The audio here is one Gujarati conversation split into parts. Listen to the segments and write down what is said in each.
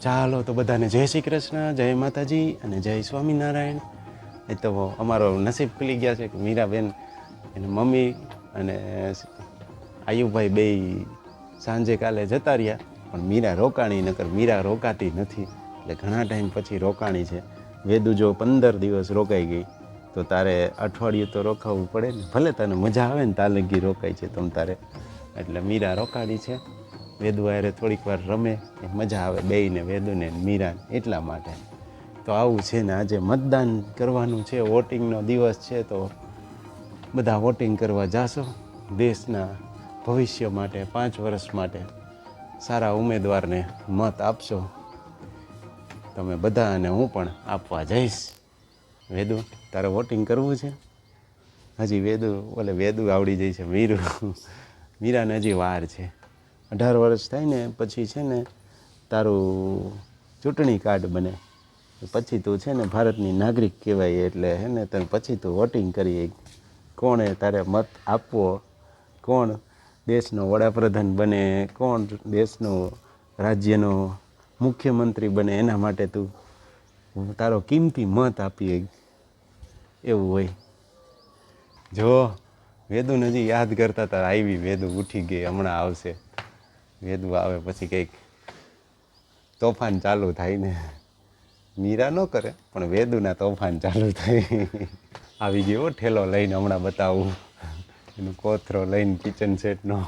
ચાલો તો બધાને જય શ્રી કૃષ્ણ, જય માતાજી અને જય સ્વામિનારાયણ. એ તો અમારો નસીબ ખુલી ગયા છે કે મીરાબેન, એને મમ્મી અને આયુભાઈ બે સાંજે કાલે જતા રહ્યા, પણ મીરા રોકાણી, નકર મીરા રોકાતી નથી. એટલે ઘણા ટાઈમ પછી રોકાણી છે. વેદુ જો પંદર દિવસ રોકાઈ ગઈ, તો તારે અઠવાડિયું તો રોકાવું પડે ને. ભલે તને મજા આવે ને, તાલગી રોકાય છે તમ તારે. એટલે મીરા રોકાડી છે. વેદુ હારે થોડીક વાર રમે, એ મજા આવે બેયને, વેદુને, મીરાને, એટલા માટે. તો આવું છે ને આજે મતદાન કરવાનું છે, વોટિંગનો દિવસ છે, તો બધા વોટિંગ કરવા જાશો. દેશના ભવિષ્ય માટે, પાંચ વર્ષ માટે સારા ઉમેદવારને મત આપશો. તમે બધા અને હું પણ આપવા જઈશ. વેદુ, તારે વોટિંગ કરવું છે? હજી વેદુ, ઓલે વેદુ આવડી જાય છે, મીરુ. મીરાને હજી વાર છે. અઢાર વર્ષ થાય ને પછી છે ને તારું ચૂંટણી કાર્ડ બને. પછી તું છે ને ભારતની નાગરિક કહેવાય એટલે હે ને તને પછી તું વોટિંગ કરી કોણે તારે મત આપવો? કોણ દેશનો વડાપ્રધાન બને? કોણ દેશનો રાજ્યનો મુખ્યમંત્રી બને? એના માટે તું તારો કિંમતી મત આપી એવું હોય. જો વેદુ હજી યાદ કરતા તારા આવી વેદુ ઉઠી ગઈ, હમણાં આવશે. વેદુ આવે પછી કંઈક તોફાન ચાલુ થાય ને. મીરા ન કરે, પણ વેદુના તોફાન ચાલુ થાય. આવી ગયો ઠેલો લઈને હમણાં બતાવું. એનું કોથરો લઈને કિચન સેટનો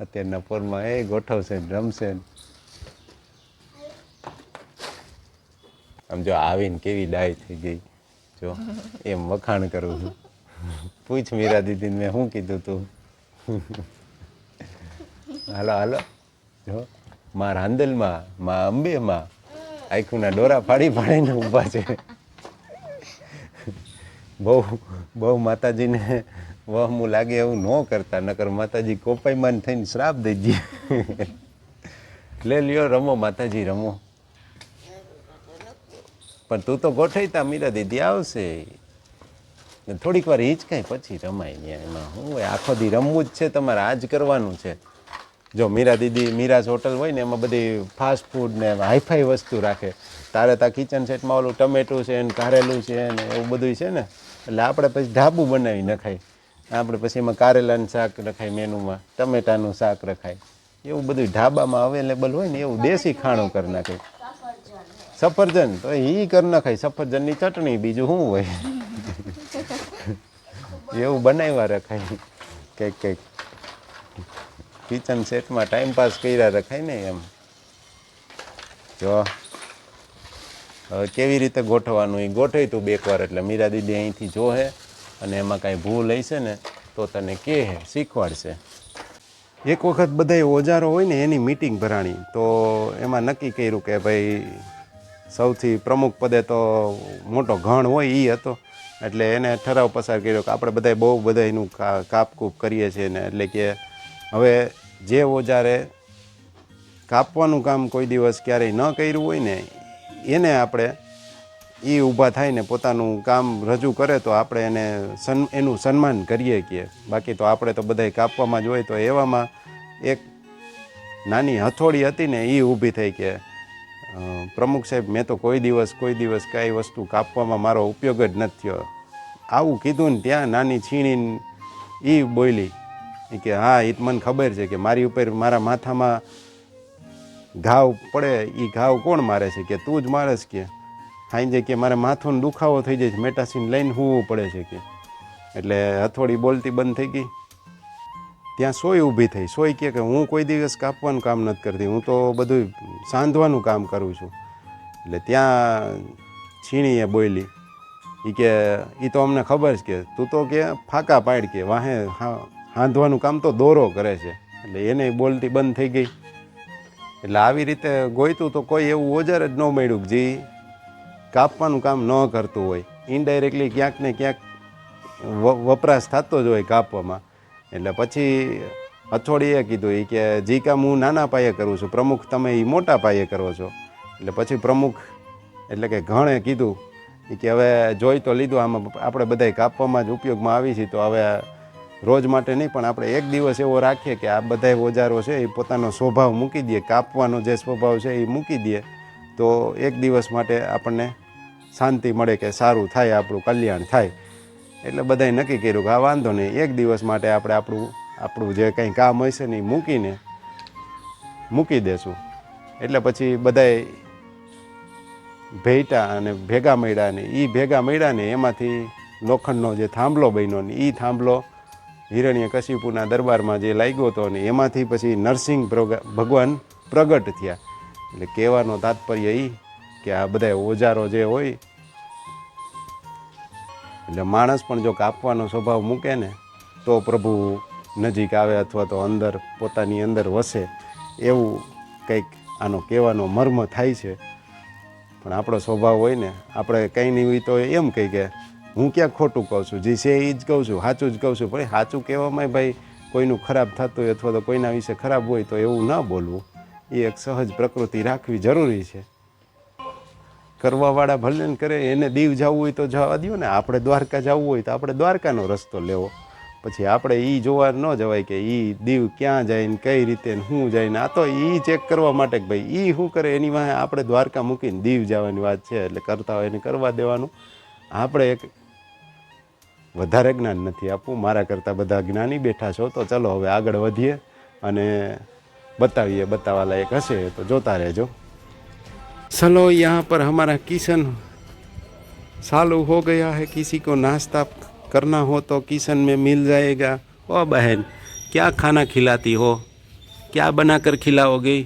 અત્યારના પોરમાં એ ગોઠવશે રમશે આમ જો આવીને કેવી ડાય થઈ ગઈ. જો, એમ વખાણ કરું છું. પૂછ મીરા દીદીને મેં શું કીધું તું? હાલો હાલો. જો માં રાંદલમાં માં અંબેમાં આખુના ડોરા ફાડી ફાડીને ઊભા છે. બહુ બહુ માતાજીને વહમું લાગે એવું ન કરતા, નકર માતાજી કોપાઈમાન થઈને શ્રાપ દઈ દે. લે, લ્યો, રમો, માતાજી, રમો. પણ તું તો ગોઠવતા મીરા દીદી આવશે. થોડીક વાર હિંચકાય પછી રમાય ને એમાં હું આખો દી રમવું જ છે, તમારે આ જ કરવાનું છે. જો મીરા દીદી, મીરાજ હોટલ હોય ને, એમાં બધી ફાસ્ટ ફૂડ ને હાઈફાઈ વસ્તુ રાખે. તારે તા કિચન સેટમાં ઓલું ટમેટું છે ને, કારેલું છે ને, એવું બધું છે ને. એટલે આપણે પછી ઢાબુ બનાવી નખાય. આપણે પછી એમાં કારેલાનું શાક રખાય મેનુમાં, ટમેટાનું શાક રખાય. એવું બધું ઢાબામાં અવેલેબલ હોય ને, એવું દેશી ખાણું કરી નાખે. સફરજન, તો એ કરી નખાય. સફરજનની ચટણી, બીજું શું હોય? એવું બનાવ્યા રખાય. કંઈક કંઈક. કિચન સેટમાં ટાઈમ પાસ કર્યા રખાય ને એમ. જો કેવી રીતે ગોઠવવાનું? એ ગોઠવી તું બે વાર એટલે મીરા દીદી અહીંથી જોહે અને એમાં કાંઈ ભૂલ હશે ને તો તને કહે શીખવાડશે. એક વખત બધા ઓજારો હોય ને, એની મિટિંગ ભરાણી. તો એમાં નક્કી કર્યું કે ભાઈ, સૌથી પ્રમુખ પદે તો મોટો ઘણ હોય એ હતો. એટલે એને ઠરાવ પસાર કર્યો કે આપણે બધા બહુ બધા એનું કાપકૂપ કરીએ છીએ ને, એટલે કે હવે જે ઓજારે કાપવાનું કામ કોઈ દિવસ ક્યારેય ન કર્યું હોય ને, એને આપણે એ ઊભા થાય ને પોતાનું કામ રજૂ કરે તો આપણે એને સન, એનું સન્માન કરીએ કે, બાકી તો આપણે તો બધાય કાપવામાં જ હોય તો એવામાં એક નાની હથોડી હતી ને એ ઊભી થઈ કે પ્રમુખ સાહેબ મેં તો કોઈ દિવસ કોઈ દિવસ કાંઈ વસ્તુ કાપવામાં મારો ઉપયોગ જ નથી થયો. આવું કીધું ને ત્યાં નાની છીણીને એ બોલી ઈ કે, હા એ મને ખબર છે કે મારી ઉપર મારા માથામાં ઘાવ પડે એ ઘાવ કોણ મારે છે? કે, તું જ મારેશ કે. સાંજે કે, મારે માથું દુખાવો થઈ જાય છે, મેટાસીન લઈને હોવું પડે છે કે. એટલે હથોડી બોલતી બંધ થઈ ગઈ. ત્યાં સોય ઊભી થઈ. સોય કહે કે, હું કોઈ દિવસ કાપવાનું કામ નથી કરતી. હું તો બધું સાંધવાનું કામ કરું છું. એટલે ત્યાં છીણીએ બોલી એ કે એ તો અમને ખબર છે કે, તું તો કે, ફાકા પાડ કે, વાહે, હા- હાંધવાનું કામ તો દોરો કરે છે. એટલે એને બોલતી બંધ થઈ ગઈ. એટલે આવી રીતે ગોઈતું તો કોઈ એવું ઓજાર જ ન મળ્યું જે કાપવાનું કામ ન કરતું હોય. ઇનડાયરેક્ટલી ક્યાંક ને ક્યાંક વપરાશ થતો જ હોય કાપવામાં. એટલે પછી અછોડીએ કીધું એ કે, જી કામ હું નાના પાયે કરું છું. પ્રમુખ તમે એ મોટા પાયે કરો છો. એટલે પછી પ્રમુખ એટલે કે ઘણે કીધું કે, હવે જોઈ તો લીધું, આમાં આપણે બધાય કાપવામાં જ ઉપયોગમાં આવી છીએ તો હવે રોજ માટે નહીં, પણ આપણે એક દિવસ એવો રાખીએ કે આ બધા ઓજારો છે, એ પોતાનો સ્વભાવ મૂકી દઈએ કાપવાનો જે સ્વભાવ છે એ મૂકી દઈએ તો એક દિવસ માટે આપણને શાંતિ મળે કે સારું થાય, આપણું કલ્યાણ થાય. એટલે બધાએ નક્કી કર્યું કે આ વાંધો નહીં, એક દિવસ માટે આપણે આપણું આપણું જે કંઈ કામ હશે ને એ મૂકીને મૂકી દેશું. એટલે પછી બધાએ ભેટા અને ભેગા મળ્યા ને એ ભેગા મળ્યા ને, એમાંથી લોખંડનો જે થાંભલો બન્યો ને એ થાંભલો હિરણ્ય કશિપુના દરબારમાં જે લાગ્યો હતો ને એમાંથી પછી નરસિંહ ભગવાન પ્રગટ થયા. એટલે કહેવાનો તાત્પર્ય એ કે આ બધા ઓજારો જે હોય, એટલે માણસ પણ જો કાપવાનો સ્વભાવ મૂકે ને, તો પ્રભુ નજીક આવે અથવા તો અંદર, પોતાની અંદર વસે. એવું કંઈક આનો કહેવાનો મર્મ થાય છે. પણ આપણો સ્વભાવ હોય ને, આપણે કંઈ નહીં હોય તો એમ કહી કે હું ક્યાં ખોટું કહું છું, જે છે એ જ કહું છું, સાચું જ કહું છું, પણ સાચું કહેવામાં ભાઈ કોઈનું ખરાબ થતું હોય અથવા તો કોઈના વિશે ખરાબ હોય તો એવું ન બોલવું. એ એક સહજ પ્રકૃતિ રાખવી જરૂરી છે. કરવાવાળા ભલે ને કરે, એને દીવ જવું હોય તો જવા દો ને, આપણે દ્વારકા જવું હોય તો આપણે દ્વારકાનો રસ્તો લેવો. પછી આપણે એ જોવા ન જવાય કે એ દીવ ક્યાં જાય ને કઈ રીતે ને શું જાય ને, આ તો એ ચેક કરવા માટે કે ભાઈ એ શું કરે, એની વાંહે આપણે દ્વારકા મૂકીને દીવ જવાની વાત છે, એટલે કરતા હોય એને કરવા દેવાનું. આપણે એક વધારે જ્ઞાન નથી આપવું મારા કરતાં બધા જ્ઞાની બેઠા છો તો ચલો હવે આગળ વધીએ અને बताइए बतावा लायक हंसे तो जोता रहजो चलो यहाँ पर हमारा किचन चालू हो गया है किसी को नाश्ता करना हो तो किचन में मिल जाएगा ओ बहन क्या खाना खिलाती हो क्या बनाकर खिलाओगे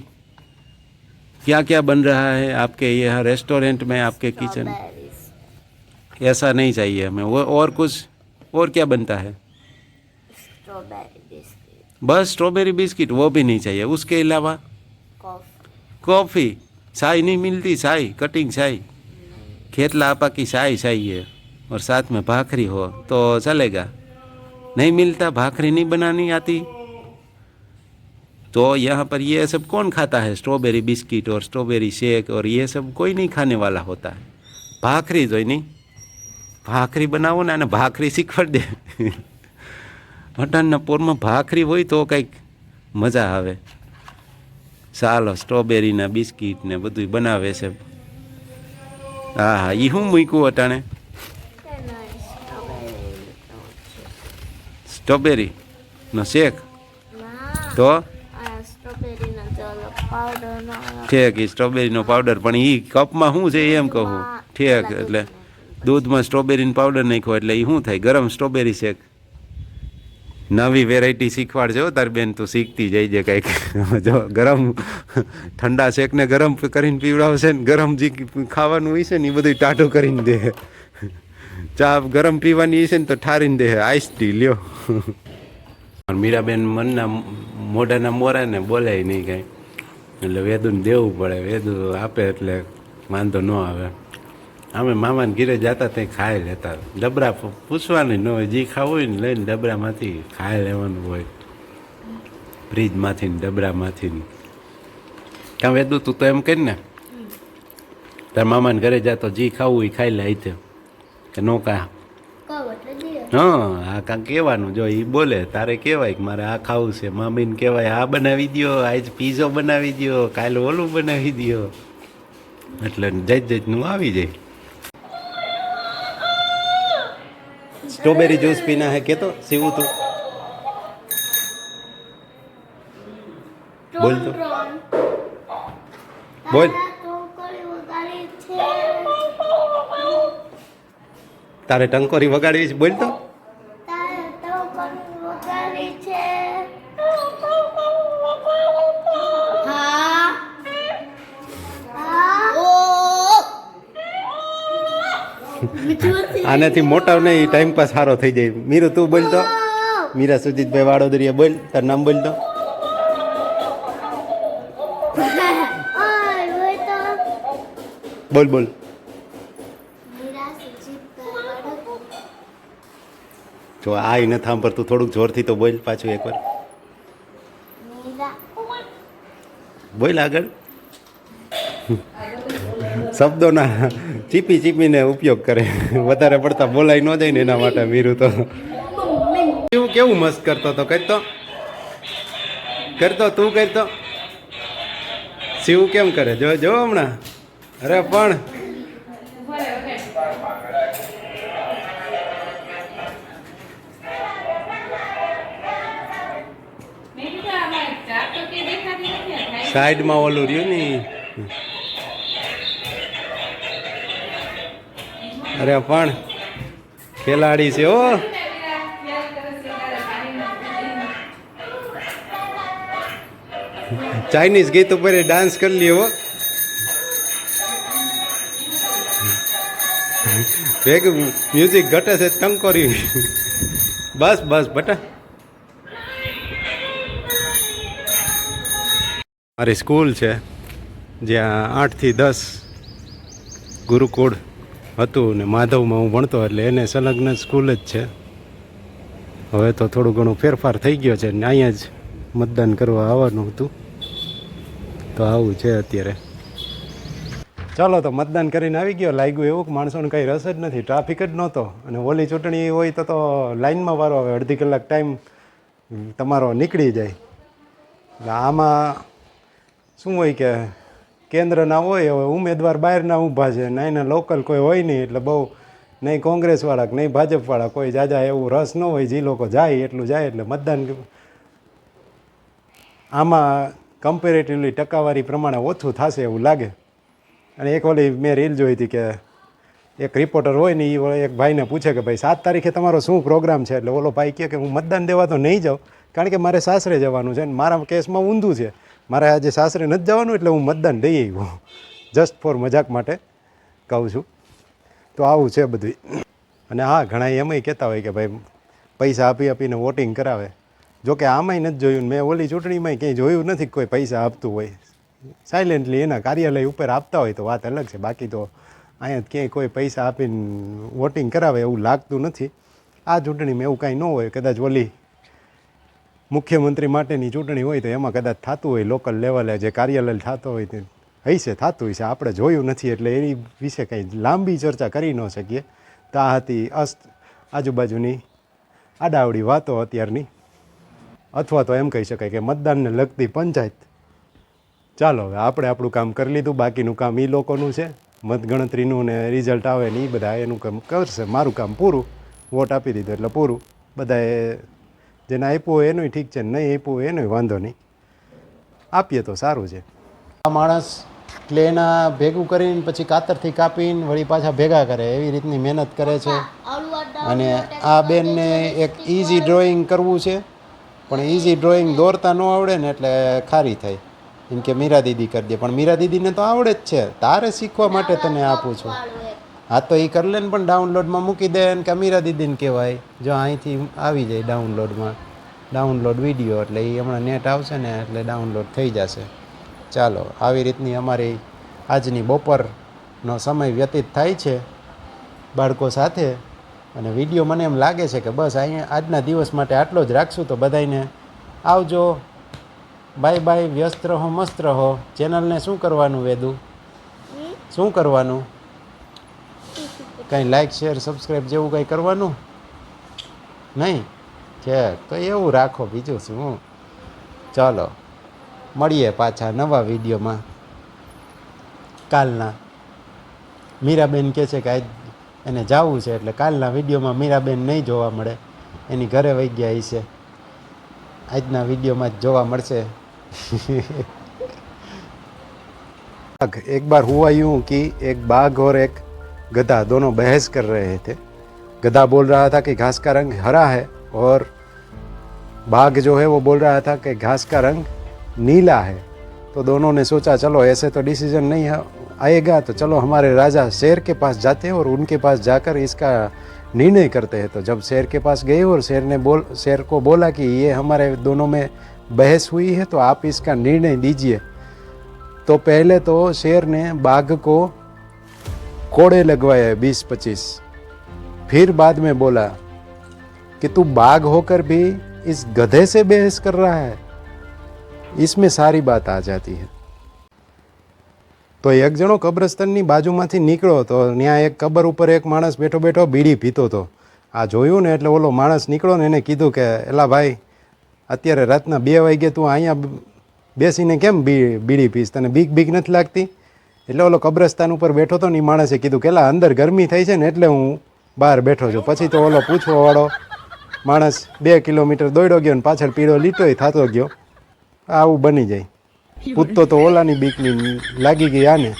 क्या क्या बन रहा है आपके यहाँ रेस्टोरेंट में आपके किचन स्ट्रॉबेरीज ऐसा नहीं चाहिए हमें वो और कुछ और क्या बनता है? स्ट्रॉबेरी बिस्किट बस स्ट्रॉबेरी बिस्किट वो भी नहीं चाहिए। उसके अलावा? कॉफ़ी चाय नहीं मिलती चाय कटिंग चाय। खेतला आपा की चाय चाहिए और साथ में भाखरी हो तो चलेगा। नहीं मिलता भाखरी नहीं बनानी आती। तो यहाँ पर ये सब कौन खाता है? स्ट्रॉबेरी बिस्किट और स्ट्रॉबेरी शेक और ये सब कोई नहीं खाने वाला होता। है भाखरी जो नहीं। ભાખરી બનાવો ને અને ભાખરી શીખવાડી દે. અટાણના પોરમાં ભાખરી હોય તો કંઈક મજા આવે. ચાલો સ્ટ્રોબેરીના બિસ્કીટ ને બધું બનાવે છે. હા હા એ શું મૂક્યું અટાણે? સ્ટ્રોબેરીનો શેક? તો? ઠેક એ સ્ટ્રોબેરીનો પાવડર પણ એ કપમાં શું છે એમ કહું? ઠેક એટલે દૂધમાં સ્ટ્રોબેરીનો પાવડર નાખ્યો એટલે એ શું થાય? ગરમ સ્ટ્રોબેરી શેક નવી વેરાયટી શીખવાડજો તાર બેન, તું શીખતી જઈજે કંઈક. જો ગરમ, ઠંડા શેકને ગરમ કરીને પીવડાવશે ને ગરમ જે ખાવાનું હોય છે ને એ બધું ટાટું કરીને દે. ચા ગરમ પીવાની હશે ને તો ઠારીને દે. આઈસ ટી લ્યો. મીરાબેન મનના મોઢાના મોરા ને બોલાય નહીં કાંઈ. એટલે વેદુને દેવું પડે. વેદુ આપે એટલે વાંધો ન આવે. અમે મામાને ઘીરે જતા ત્યાં ખાઈ લેતા. ડબરા પૂછવાની ન હોય જે ખાવું હોય ને લઈને ડબરામાંથી ખાઈ લેવાનું હોય. ફ્રીજમાંથી ને ડબરામાંથી કાં વેદું તું તો એમ કહી ને તારા મામાને ઘરે જતો જે ખાવું એ ખાઈ લે તે કે નો કા હા આ કાં કહેવાનું? જો એ બોલે તારે કહેવાય કે મારે આ ખાવું છે. મામીને કહેવાય આ બનાવી દો આજ પીઝો બનાવી દો કાલે ઓલું બનાવી દો એટલે જજ જજનું આવી જાય. સ્ટ્રોબેરી જ્યુસ પીના હે કે તો સીવું તું. બોલ તો. બોલ. તારે ટંકોરી વગાડવી છે? બોલ તો. આનાથી મોટા નહીં ટાઈમ પાસ સારો થઈ જાય. મીરુ તું બોલ તો. મીરા સુજીતભાઈ વાડોદરિયા બોલ તાર નામ બોલ તો. બોલ બોલ જો આ ન સાંભળતું. થોડુંક જોરથી તો બોલ પાછું એકવાર. બોલ આગળ. શબ્દોના ચીપી ચીપીને ઉપયોગ કરે. વધારે પડતા બોલાય ન જાય ને એના માટે મીરું તો. કેવું કેવું મસ્ત કરતો તો કરતો કરતો, તું કરતો? શિવ કેમ કરે? જો જો હમણાં. અરે પણ. સાઈડમાં ઓલું રહ્યું ને અરે પણ ખેલાડી છે, હો. ચાઇનીઝ ગીત ઉપર ડાન્સ કરી હો. ભેગું મ્યુઝિક ઘટે છે, ટંકોરી. બસ બસ, બટા. મારી સ્કૂલ છે, જ્યાં આઠથી દસ ગુરુકુળ હતું ને માધવમાં હું ભણતો એટલે એને સંલગ્ન સ્કૂલ જ છે. હવે તો થોડું ઘણું ફેરફાર થઈ ગયો છે ને અહીંયા જ મતદાન કરવા આવવાનું હતું. તો આવું છે અત્યારે. ચાલો તો મતદાન કરીને આવી ગયો. લાગ્યું એવું કે માણસોને કંઈ રસ જ નથી. ટ્રાફિક જ નહોતો. અને ઓલી ચૂંટણી હોય તો તો લાઇનમાં વારો આવે. અડધી કલાક ટાઈમ તમારો નીકળી જાય. એટલે આમાં શું હોય કે કેન્દ્રના હોય, હવે ઉમેદવાર બહારના ઊભા છે ને અહીંના લોકલ કોઈ હોય નહીં, એટલે બહુ નહીં કોંગ્રેસવાળા કે નહીં ભાજપવાળા કોઈ જાજા એવું રસ ન હોય, જે લોકો જાય એટલું જાય, એટલે મતદાન આમાં કમ્પેરેટિવલી ટકાવારી પ્રમાણે ઓછું થશે એવું લાગે. અને એક ઓલી મેં રીલ જોઈ હતી કે એક રિપોર્ટર હોય ને એ એક ભાઈને પૂછે કે ભાઈ, સાત તારીખે તમારો શું પ્રોગ્રામ છે? એટલે ઓલો ભાઈ કહે કે, હું મતદાન દેવા તો નહીં જાઉં, કારણ કે મારે સાસરે જવાનું છે ને મારા કેસમાં ઊંધું છે. મારે આજે સાસરે નથી જવાનું એટલે હું મતદાન દઈ આવ્યો. જસ્ટ ફોર મજાક માટે કહું છું. તો આવું છે બધું અને હા, ઘણા એમાંય કહેતા હોય કે ભાઈ, પૈસા આપી આપીને વોટિંગ કરાવે. જો કે આમાંય નથી જોયું મેં ઓલી ચૂંટણીમાંય ક્યાંય જોયું નથી કોઈ પૈસા આપતું હોય. સાયલેન્ટલી એના કાર્યાલય ઉપર આપતા હોય તો વાત અલગ છે. બાકી તો અહીંયા ક્યાંય કોઈ પૈસા આપીને વોટિંગ કરાવે એવું લાગતું નથી. આ ચૂંટણીમાં એવું કાંઈ ન હોય. કદાચ ઓલી મુખ્યમંત્રી માટેની ચૂંટણી હોય તો એમાં કદાચ થતું હોય લોકલ લેવલે જે કાર્યાલય થતો હોય તે હશે થતું હશે આપણે જોયું નથી એટલે એની વિશે કંઈ લાંબી ચર્ચા કરી ન શકીએ. તો આ હતી અસ્ત આજુબાજુની આડાવડી વાતો અત્યારની. અથવા તો એમ કહી શકાય કે મતદાનને લગતી પંચાયત. ચાલો, હવે આપણે આપણું કામ કરી લીધું, બાકીનું કામ એ લોકોનું છે. મતગણતરીનું ને રિઝલ્ટ આવે ને એ બધા એનું કામ કરશે. મારું કામ પૂરું. વોટ આપી દીધો એટલે પૂરું. બધાએ જેને આપ્યો એનોય એનું ઠીક છે, નહીં આપ્યો હોય એનું વાંધો નહીં. આપીએ તો સારું છે. આ માણસ ક્લેના ભેગું કરીને પછી કાતરથી કાપીને વળી પાછા ભેગા કરે, એવી રીતની મહેનત કરે છે. અને આ બેનને એક ઇઝી ડ્રોઈંગ કરવું છે, પણ ઇઝી ડ્રોઈંગ દોરતા ન આવડે ને એટલે ખારી થાય. એમ કે મીરા દીદી કરી દે, પણ મીરા દીદીને તો આવડે જ છે. તારે શીખવા માટે તને આપું છું. હા તો એ કરી લે ને પણ ડાઉનલોડમાં મૂકી દે ને કે અમીરા દીદીને કહેવાય. જો અહીંથી આવી જાય ડાઉનલોડમાં ડાઉનલોડ વીડિયો એટલે એ હમણાં નેટ આવશે ને એટલે ડાઉનલોડ થઈ જશે. ચાલો આવી રીતની અમારી આજની બપોરનો સમય વ્યતીત થાય છે બાળકો સાથે. અને વીડિયો મને એમ લાગે છે કે બસ અહીંયા આજના દિવસ માટે આટલો જ રાખશું તો બધાને આવજો. બાય બાય વ્યસ્ત રહો મસ્ત રહો. ચેનલને શું કરવાનું વેદું? શું કરવાનું? કંઈ લાઇક શેર સબસ્ક્રાઈબ જેવું કંઈ કરવાનું? નહીં? છે, તો એવું રાખો બીજું શું? ચાલો, મળીએ પાછા નવા વિડીયોમાં. કાલના. મીરાબેન કહે છે કે આજ એને જવું છે, એટલે કાલના વિડીયોમાં મીરાબેન નહીં જોવા મળે. એની ઘરે વહી ગયા છે. આજના વિડીયોમાં જ જોવા મળશે. એક બાર હુઆ યું કે એક બાઘ ઓર એક गधा दोनों बहस कर रहे थे। गधा बोल रहा था कि घास का रंग हरा है और बाघ जो है वो बोल रहा था कि घास का रंग नीला है। तो दोनों ने सोचा, चलो, ऐसे तो डिसीज़न नहीं आएगा तो चलो हमारे राजा शेर के पास जाते हैं और उनके पास जाकर इसका निर्णय करते हैं। तो जब शेर के पास गए और शेर ने बोल, शेर को बोला कि ये हमारे दोनों में बहस हुई है तो आप इसका निर्णय दीजिए। तो पहले तो शेर ने बाघ को कोड़े लगवाए बीस पच्चीस फिर बाद में बोला कि तू बाघ होकर भी इस गधे से बहस कर रहा है इसमें सारी बात आ जाती है તો એક જણો કબ્રસ્તાનની બાજુમાંથી નીકળ્યો તો ત્યાં એક કબર ઉપર એક માણસ બેઠો બેઠો બીડી પીતો હતો આ જોયું ને એટલે ઓલો માણસ નીકળ્યો ને એને કીધું કે એલા ભાઈ અત્યારે રાતના બે વાગે તું અહીંયા બેસીને કેમ બી બીડી પીસ તને બીક બીક નથી લાગતી એટલે ઓલો કબ્રસ્તાન ઉપર બેઠો હતો ને માણસે કીધું કે "લા, અંદર ગરમી થઈ છે ને એટલે હું બહાર બેઠો છું. પછી તો ઓલો પૂછવાવાળો માણસ બે કિલોમીટર દોડ્યો ગયો ને પાછળ પીળો લીટોય થતો ગયો. આવું બની જાય. પૂતતો તો ઓલાની બીકની લાગી ગઈ આને.